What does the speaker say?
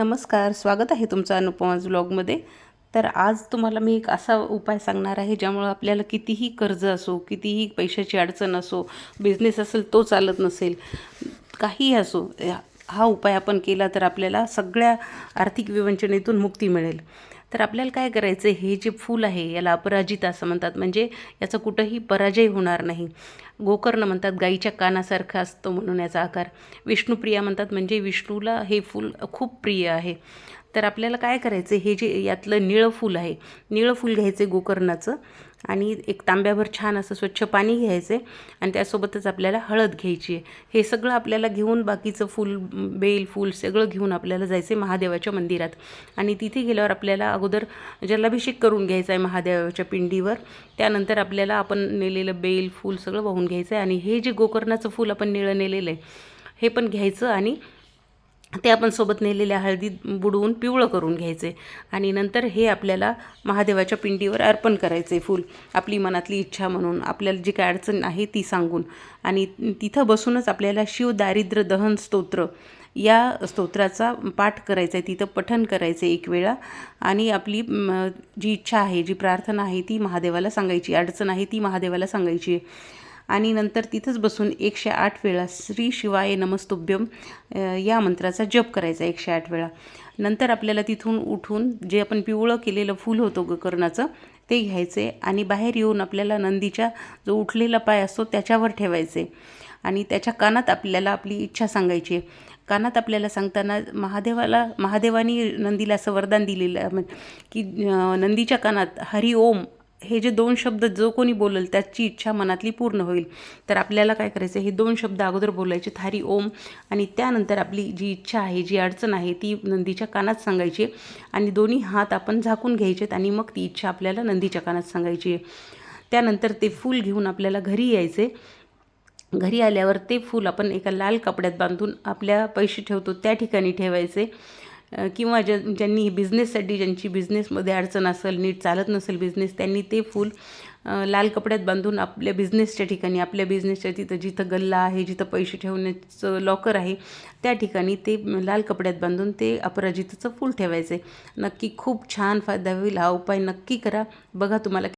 नमस्कार स्वागत आहे तुमचं अनुपमाज ब्लॉगमध्ये. तर आज तुम्हाला मी एक असा उपाय सांगणार आहे ज्यामुळं आपल्याला कितीही कर्ज असो कितीही पैशाची अडचण असो बिझनेस असेल तो चालत नसेल काहीही असो या- हा उपाय आपण केला तर आपल्याला सगळ्या आर्थिक विवंचनेतून मुक्ती मिळेल. तर आपल्याला काय करायचं आहे हे जे फूल आहे याला अपराजिता असं म्हणतात. म्हणजे याचा कुठंही पराजय होणार नाही. गोकर्ण म्हणतात गाईच्या कानासारखं असतो म्हणून याचा आकार. विष्णुप्रिया म्हणतात म्हणजे विष्णूला हे फूल खूप प्रिय आहे. तर आपल्याला काय करायचं हे जे यातलं निळं फूल आहे निळं फूल घ्यायचं गोकर्णाचं आणि एक तांब्याभर छान असं स्वच्छ पाणी घ्यायचं आणि त्यासोबतच आपल्याला हळद घ्यायची आहे. हे सगळं आपल्याला घेऊन बाकीचं फूल बेल फूल सगळं घेऊन आपल्याला जायचं आहे महादेवाच्या मंदिरात. आणि तिथे गेल्यावर आपल्याला अगोदर जलाभिषेक करून घ्यायचा आहे महादेवाच्या पिंडीवर. त्यानंतर आपल्याला आपण नेलेलं बेल फूल सगळं वाहून घ्यायचं आहे आणि हे जे गोकर्णाचं फूल आपण निळं नेलेलं आहे हे पण घ्यायचं आणि ते आपण सोबत नेलेल्या हळदीत बुडवून पिवळं करून घ्यायचे. आणि नंतर हे आपल्याला महादेवाच्या पिंडीवर अर्पण करायचे फूल. आपली मनातली इच्छा म्हणून आपल्याला जी काय अडचण आहे ती सांगून. आणि तिथं बसूनच आपल्याला शिव दारिद्र्य दहन स्तोत्र या स्तोत्राचा पाठ करायचा आहे तिथं पठन करायचं आहे एक वेळा. आणि आपली जी इच्छा आहे जी प्रार्थना आहे ती महादेवाला सांगायची. अडचण आहे ती महादेवाला सांगायची. आहे आणि नंतर तिथंच बसून एकशे आठ वेळा श्री शिवाय नमस्तुभ्यम या मंत्राचा जप करायचा एकशे आठ वेळा. नंतर आपल्याला तिथून उठून जे आपण पिवळं केलेलं फूल होतं गोकर्णाचं ते घ्यायचे आणि बाहेर येऊन आपल्याला नंदीच्या जो उठलेला पाय असतो त्याच्यावर ठेवायचे. आणि त्याच्या कानात आपल्याला आपली इच्छा सांगायची. आहे कानात आपल्याला सांगताना महादेवाला महादेवानी नंदीला असं वरदान दिलेलं आहे. की नंदीच्या कानात हरी ओम हे जे दोन शब्द जो कोणी बोलेल त्याची इच्छा मनातली पूर्ण होईल. तर आपल्याला काय करायचं हे दोन शब्द अगोदर बोलायचे थारी ओम. आणि त्यानंतर आपली जी इच्छा आहे जी अडचण आहे ती नंदीच्या कानात सांगायची. आणि दोन्ही हात आपण झाकून घ्यायचेत आणि मग ती इच्छा आपल्याला नंदीच्या कानात सांगायची. आहे त्यानंतर ते फूल घेऊन आपल्याला घरी यायचे घरी आल्यावर ते फूल आपण एका लाल कपड्यात बांधून आपल्या पैसे ठेवतो त्या ठिकाणी ठेवायचे किंवा ज्या ज्यांनी बिझनेससाठी ज्यांची बिझनेसमध्ये अडचण असेल नीट चालत नसेल बिझनेस त्यांनी ते फूल लाल कपड्यात बांधून आपल्या बिझनेसच्या ठिकाणी आपल्या बिझनेसच्या तिथं जिथं गल्ला आहे जिथं पैसे ठेवण्याचं लॉकर आहे त्या ठिकाणी ते लाल कपड्यात बांधून ते अपराजिताचं फूल ठेवायचं आहे नक्की खूप छान फायदा होईल. हा उपाय नक्की करा. बघा तुम्हाला